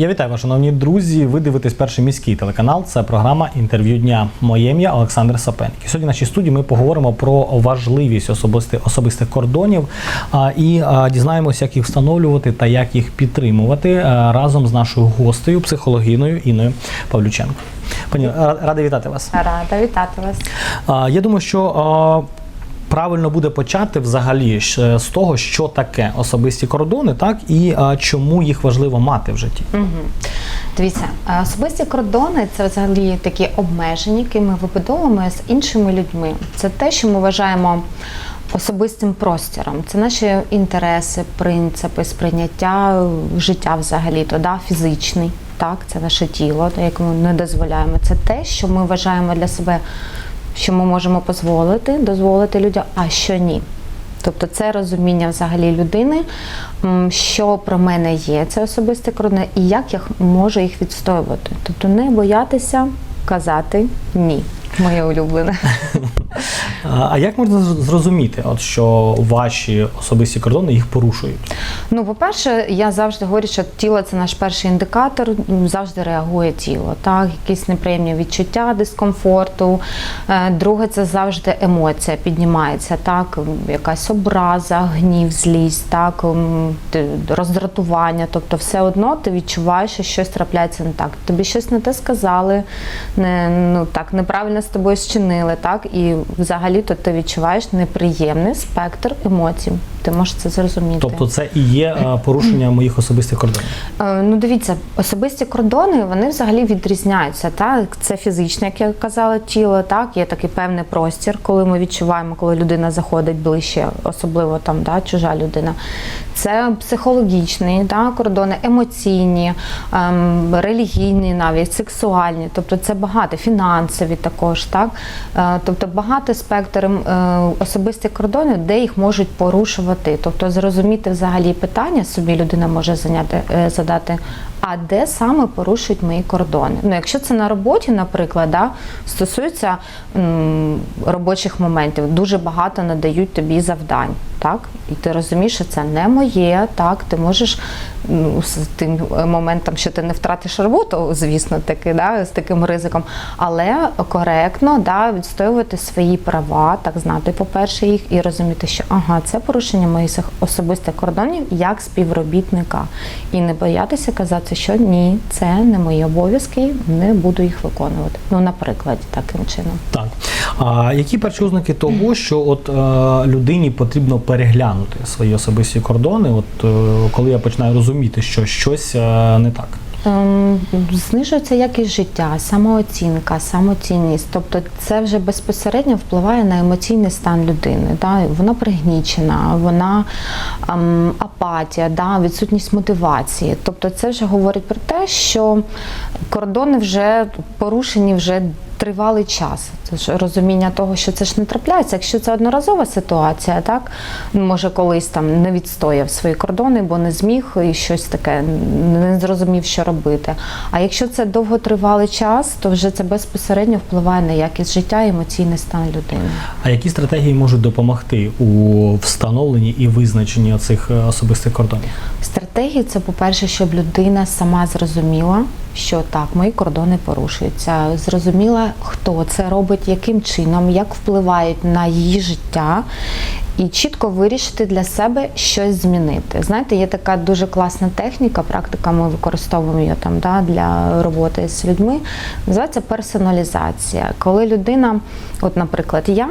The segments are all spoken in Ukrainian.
Я вітаю вас, шановні друзі. Ви дивитесь перший міський телеканал. Це програма інтерв'ю дня. Моє ім'я Олександр Сапенко. Сьогодні в нашій студії ми поговоримо про важливість особисти, особистих кордонів а, і а, дізнаємося, як їх встановлювати та як їх підтримувати а, разом з нашою гостею, психологиною Інною Павлюченко. Пані ра- радий вітати вас. Рада вітати вас. А, Я думаю, що правильно буде почати взагалі з того, що таке особисті кордони, так і а, чому їх важливо мати в житті. Угу. Дивіться, е, особисті кордони це взагалі такі обмеження, які ми вибудовуємо з іншими людьми. Це те, що ми вважаємо особистим простором. Це наші інтереси, принципи, сприйняття життя взагалі, то да, фізичний. Так, це наше тіло, то як ми не дозволяємо. Це те, що ми вважаємо для себе, що ми можемо дозволити, дозволити людям, а що ні. Тобто це розуміння взагалі людини, що про мене є, це особисте кордони, і як я можу їх відстоювати. Тобто не боятися казати ні. Моє улюблене. А як можна зрозуміти, от що ваші особисті кордони їх порушують? Ну, по-перше, я завжди говорю, що тіло це наш перший індикатор, завжди реагує тіло. Так, якісь неприємні відчуття дискомфорту. Е, Друге, це завжди емоція піднімається, так, якась образа, гнів, злість, так, роздратування. Тобто, все одно ти відчуваєш, що щось трапляється не так. Тобі щось не те сказали, не ну так неправильно з тобою зчинили, так, і взагалі то ти відчуваєш неприємний спектр емоцій. Ти можеш це зрозуміти. Тобто це і є е, порушення моїх особистих кордонів. Е, Ну, дивіться, особисті кордони вони взагалі відрізняються. Так, це фізичне, як я казала, тіло. Так, є такий певний простір, коли ми відчуваємо, коли людина заходить ближче, особливо там да, чужа людина. Це психологічні да, кордони, емоційні, ем, релігійні, навіть сексуальні, тобто це багато, фінансові також. Так? Е, тобто багато спектр ем, е, особистих кордонів, де їх можуть порушувати. Тобто зрозуміти взагалі питання собі людина може зайняти, е, задати, а де саме порушують мої кордони. Ну, якщо це на роботі, наприклад, да, стосується м, робочих моментів, дуже багато надають тобі завдань. Так, і ти розумієш, що це не моє, так, ти можеш ну, з тим моментом, що ти не втратиш роботу, звісно, таки, да, з таким ризиком, але коректно да, відстоювати свої права, так знати, по-перше, їх і розуміти, що ага, це порушення моїх особистих кордонів як співробітника. І не боятися казати, що ні, це не мої обов'язки, не буду їх виконувати. Ну, наприклад, таким чином. Так. А які перші ознаки того, що от е, людині потрібно переглянути свої особисті кордони, от е, коли я починаю розуміти, що щось е, не так? Ем, Знижується якість життя, самооцінка, самоцінність. Тобто це вже безпосередньо впливає на емоційний стан людини. Да? Вона пригнічена, вона ем, апатія, да? відсутність мотивації. Тобто це вже говорить про те, що кордони вже порушені вже тривалий час. Це розуміння того, що це ж не трапляється. Якщо це одноразова ситуація, так може колись там не відстояв свої кордони, бо не зміг і щось таке не зрозумів, що робити. А якщо це довготривалий час, то вже це безпосередньо впливає на якість життя і емоційний стан людини. А які стратегії можуть допомогти у встановленні і визначенні цих особистих кордонів? Стратегії це, по-перше, щоб людина сама зрозуміла, що так, мої кордони порушуються. Зрозуміла, хто це робить, яким чином, як впливають на її життя. І чітко вирішити для себе щось змінити. Знаєте, є така дуже класна техніка, практика, ми використовуємо її там да, для роботи з людьми. Називається персоналізація. Коли людина, от, наприклад, я.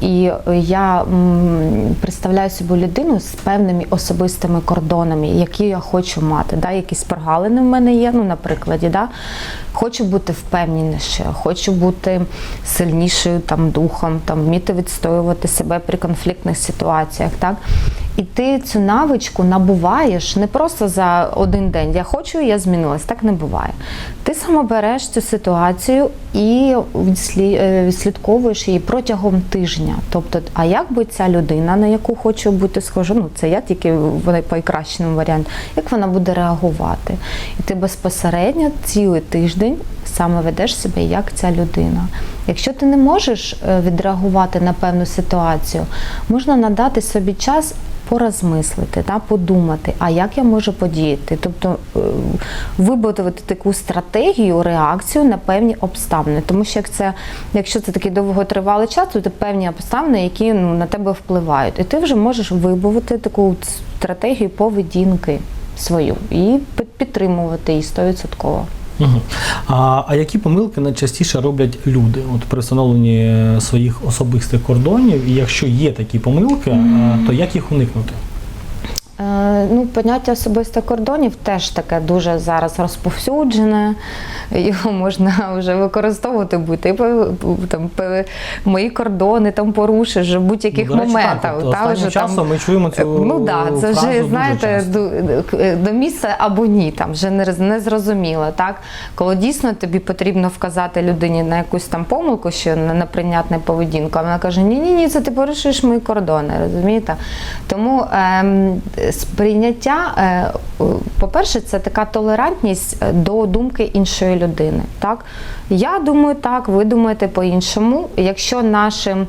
І я представляю собі людину з певними особистими кордонами, які я хочу мати. Да? Якісь прогалини в мене є, ну, на прикладі, да? хочу бути впевненішою, хочу бути сильнішою там, духом, там, вміти відстоювати себе при конфліктних ситуаціях. Так? І ти цю навичку набуваєш не просто за один день. Я хочу, я змінилась. Так не буває. Ти саме береш цю ситуацію і е, відслідковуєш її протягом тижня. Тобто, а як би ця людина, на яку хочу бути схожа, ну це я тільки в найкращому варіанті, як вона буде реагувати? І ти безпосередньо цілий тиждень саме ведеш себе як ця людина. Якщо ти не можеш е, відреагувати на певну ситуацію, можна надати собі час порозмислити, та, подумати, а як я можу подіяти. Тобто е, вибудувати таку стратегію, реакцію на певні обставини. Тому що як це, якщо це такий довготривалий час, то це певні обставини, які ну, на тебе впливають. І ти вже можеш вибудувати таку стратегію поведінки свою і підтримувати її 100%. Угу. А, а які помилки найчастіше роблять люди от при встановленні своїх особистих кордонів? І якщо є такі помилки, mm. то як їх уникнути? Е, Ну, поняття особистих кордонів теж таке дуже зараз розповсюджене. Його можна вже використовувати по- там мої кордони там порушиш в будь-яких Ну, моментах. Та, останнім вже часом там- ми чуємо цю Ну да, це фразу вже знаєте до, до місця або ні, там вже не, не зрозуміло. Так коли дійсно тобі потрібно вказати людині на якусь там помилку, що на неприйнятну поведінку, а вона каже: Ні, ні, ні, це ти порушуєш мої кордони, розумієте? Тому ем, сприйняття, е, по-перше, це така толерантність е, до думки іншої людини. Так? Я думаю так, ви думаєте по-іншому. Якщо нашим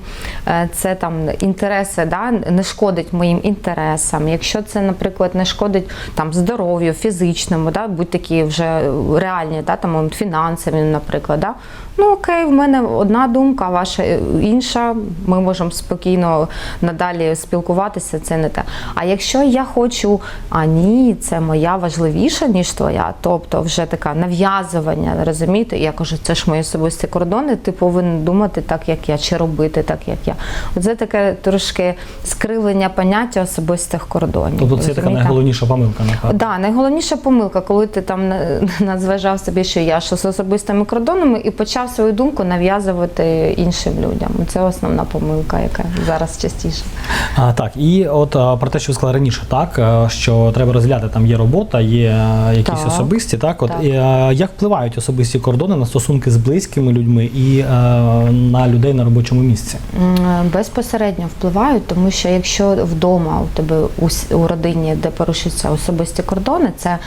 е, це там інтереси да, не шкодить моїм інтересам, якщо це, наприклад, не шкодить там здоров'ю, фізичному, да, будь такі вже реальні, да, там фінансові, наприклад. Да, ну окей, в мене одна думка, ваша інша. Ми можемо спокійно надалі спілкуватися. Це не те. А якщо я хочу, а ні, це моя важливіша, ніж твоя, тобто вже така нав'язування, розумієте? Я кажу, це ж мої особисті кордони, ти повинен думати так, як я, чи робити так, як я. Це таке трошки скривлення поняття особистих кордонів. Тобто це така найголовніша помилка, напевно. Да, найголовніша помилка, коли ти там назважав собі, що я що з особистими кордонами, і почав свою думку нав'язувати іншим людям. Це основна помилка, яка зараз частіше. А, так, і от про те, що ви сказали раніше, так е, що треба розділяти, там є робота, є е, якісь Так. особисті, так от Так. І, е, як впливають особисті кордони на стосунки з близькими людьми і на людей на робочому місці? Безпосередньо впливають, тому що якщо вдома у тебе у, родині, де порушуються особисті кордони, це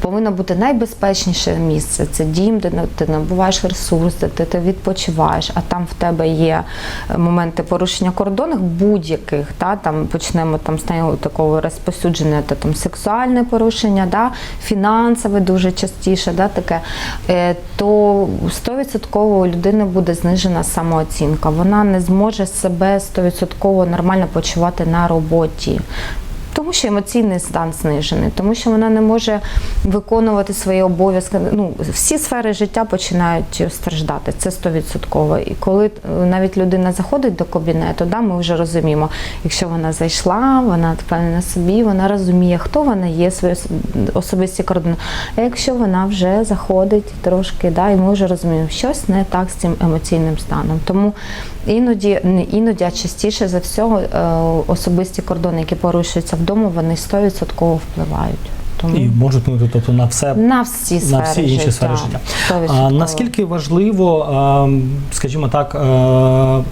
повинно бути найбезпечніше місце. Це дім, де ти набуваєш ресурс, де ти, відпочиваєш, а там в тебе є моменти порушення кордонів будь-яких. Та, там почнемо там з най- розпосюдження, та, там сексуальне порушення, да, фінансове дуже частіше, да, таке, е, то 100% у людини буде знижена самооцінка. Вона не зможе себе 100% нормально почувати на роботі. Тому що емоційний стан знижений, тому що вона не може виконувати свої обов'язки. Ну, всі сфери життя починають страждати. Це 100%. І коли е, навіть людина заходить до кабінету, да, ми вже розуміємо, якщо вона зайшла, вона впевнена собі, вона розуміє, хто вона є, свої особисті кордони. А якщо вона вже заходить трошки, да, і ми вже розуміємо, щось не так з цим емоційним станом. Тому іноді, не іноді, а частіше за всього, е, особисті кордони, які порушуються вдома, вони 100% впливають. Тому І можуть вплинути тобто на все на всі сфери на всі інші життя. сфери життя. А, наскільки важливо, е, скажімо так, е,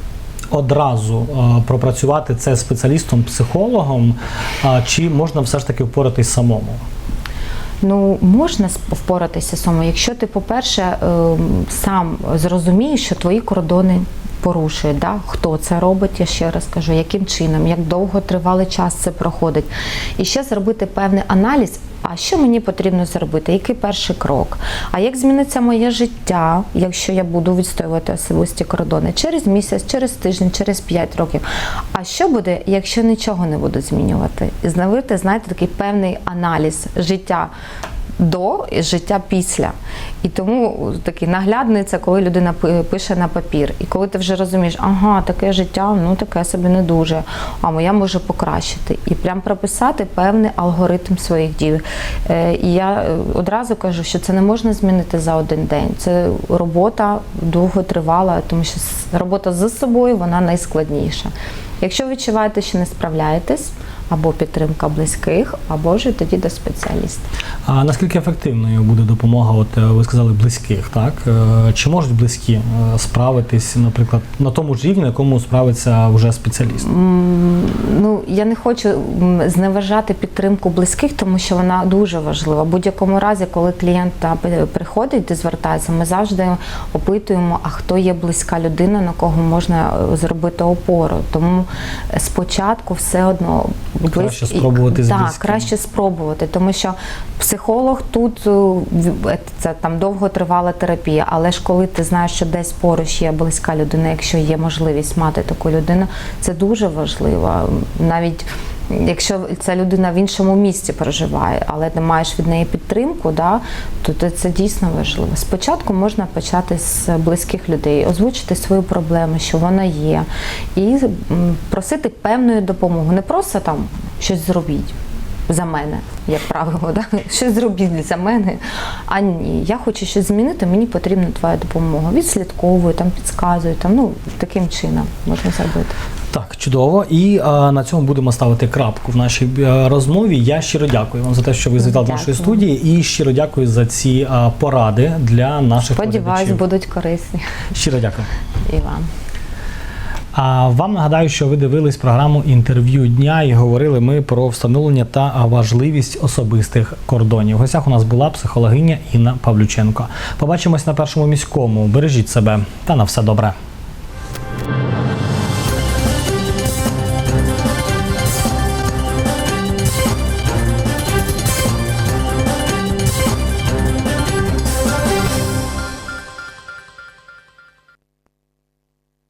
одразу е, пропрацювати це спеціалістом, психологом, а, чи можна все ж таки впоратись самому? Ну, можна впоратися самому, якщо ти, по-перше, ем, сам зрозумієш, що твої кордони порушують, да? хто це робить, я ще раз кажу, яким чином, як довго тривалий час це проходить. І ще зробити певний аналіз. А що мені потрібно зробити? Який перший крок? А як зміниться моє життя, якщо я буду відстоювати особисті кордони через місяць, через тиждень, через 5 років? А що буде, якщо нічого не буду змінювати? І зновити, знаєте, такий певний аналіз життя до і життя після. І тому такий наглядний це коли людина пише на папір. І коли ти вже розумієш, ага, таке життя, ну таке собі не дуже, а моя може покращити. І прям прописати певний алгоритм своїх дій. Е, І я е, одразу кажу, що це не можна змінити за один день. Це робота довго тривала, тому що робота з собою вона найскладніша. Якщо ви відчуваєте, що не справляєтесь, або підтримка близьких, або ж тоді до спеціаліста. А наскільки ефективною буде допомога? От е, ви сказали близьких, так Е, чи можуть близькі е, справитись, наприклад, на тому ж рівні, на якому справиться вже спеціаліст? Ну, я не хочу зневажати підтримку близьких, тому що вона дуже важлива. В будь-якому разі, коли клієнт приходить і звертається, ми завжди опитуємо, а хто є близька людина, на кого можна зробити опору. Тому спочатку все одно Краще спробувати з Так, краще спробувати, тому що психолог тут е, е, це там довготривала терапія, але ж коли ти знаєш, що десь поруч є близька людина, якщо є можливість мати таку людину, це дуже важливо. Навіть Якщо ця людина в іншому місці проживає, але ти маєш від неї підтримку, да, то це- дійсно важливо. Спочатку можна почати з близьких людей, озвучити свою проблему, що вона є, і просити певної допомоги. Не просто там щось зробіть за мене, як правило, да? щось зробіть за мене. А ні, я хочу щось змінити, мені потрібна твоя допомога. Відслідковую, там підказую, там ну таким чином можна зробити. Так, чудово. І а, на цьому будемо ставити крапку в нашій е, розмові. Я щиро дякую вам за те, що ви завітали до нашої Дякую. студії, і щиро дякую за ці а, поради для наших Сподіваюсь, глядачів. будуть корисні Щиро дякую. і вам. А вам нагадаю, що ви дивились програму інтерв'ю дня і говорили ми про встановлення та важливість особистих кордонів. В гостях у нас була психологиня Інна Павлюченко. Побачимось на першому міському. Бережіть себе та на все добре.